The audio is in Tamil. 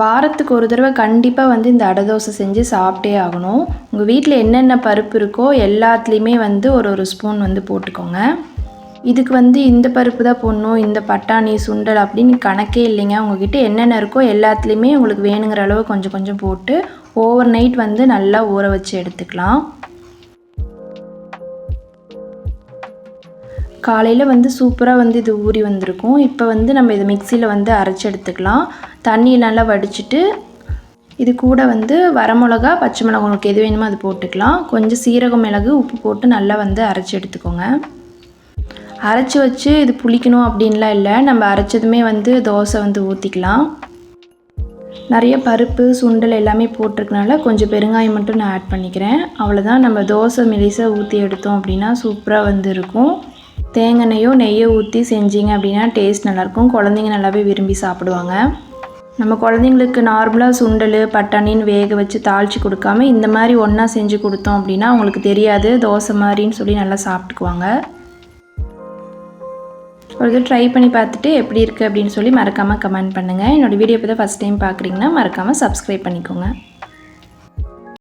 வாரத்துக்கு ஒரு தடவை கண்டிப்பாக வந்து இந்த அடை தோசை செஞ்சு சாப்பிட்டே ஆகணும். உங்கள் வீட்டில் என்னென்ன பருப்பு இருக்கோ எல்லாத்துலேயுமே வந்து ஒரு ஒரு ஸ்பூன் வந்து போட்டுக்கோங்க. இதுக்கு வந்து இந்த பருப்பு தான் போடணும் இந்த பட்டாணி சுண்டல் அப்படின்னு கணக்கே இல்லைங்க. உங்ககிட்ட என்னென்ன இருக்கோ எல்லாத்துலேயுமே உங்களுக்கு வேணுங்கிற அளவு கொஞ்சம் கொஞ்சம் போட்டு ஓவர் நைட் வந்து நல்லா ஊற வச்சு எடுத்துக்கலாம். காலையில் வந்து சூப்பராக வந்து இது ஊறி வந்திருக்கும். இப்போ வந்து நம்ம இதை மிக்சியில் வந்து அரைச்சி எடுத்துக்கலாம். தண்ணி நல்லா வடிச்சிட்டு இது கூட வந்து வரமிளகா பச்சை மிளகா உங்களுக்கு எது வேணுமோ அது போட்டுக்கலாம். கொஞ்சம் சீரகம் மிளகு உப்பு போட்டு நல்லா வந்து அரைச்சி எடுத்துக்கோங்க. அரைச்சி வச்சு இது புளிக்கணும் அப்படின்லாம் இல்லை. நம்ம அரைச்சதுமே வந்து தோசை வந்து ஊற்றிக்கலாம் நிறைய பருப்பு சுண்டல் எல்லாமே போட்டிருக்கனால கொஞ்சம் பெருங்காயம் மட்டும் நான் ஆட் பண்ணிக்கிறேன். அவ்வளோதான் நம்ம தோசை மெலிசாக ஊற்றி எடுத்தோம் அப்படின்னா சூப்பராக வந்து இருக்கும். தேங்காய்யோ நெய்யோ ஊற்றி செஞ்சீங்க அப்படின்னா டேஸ்ட் நல்லாயிருக்கும் குழந்தைங்க நல்லாவே விரும்பி சாப்பிடுவாங்க. நம்ம குழந்தைங்களுக்கு நார்மலாக சுண்டல் பட்டாணின்னு வேக வச்சு தாளித்து கொடுக்காம இந்த மாதிரி ஒன்றா செஞ்சு கொடுத்தோம் அப்படின்னா அவங்களுக்கு தெரியாது. தோசை மாதிரின்னு சொல்லி நல்லா சாப்பிட்டுக்குவாங்க. ஒரு இது ட்ரை பண்ணி பார்த்துட்டு எப்படி இருக்குது அப்படின்னு சொல்லி மறக்காமல் கமெண்ட் பண்ணுங்கள் என்னோடய வீடியோ இப்போ தான் ஃபஸ்ட் டைம் பார்க்குறீங்கன்னா மறக்காமல் சப்ஸ்கிரைப் பண்ணிக்கோங்க.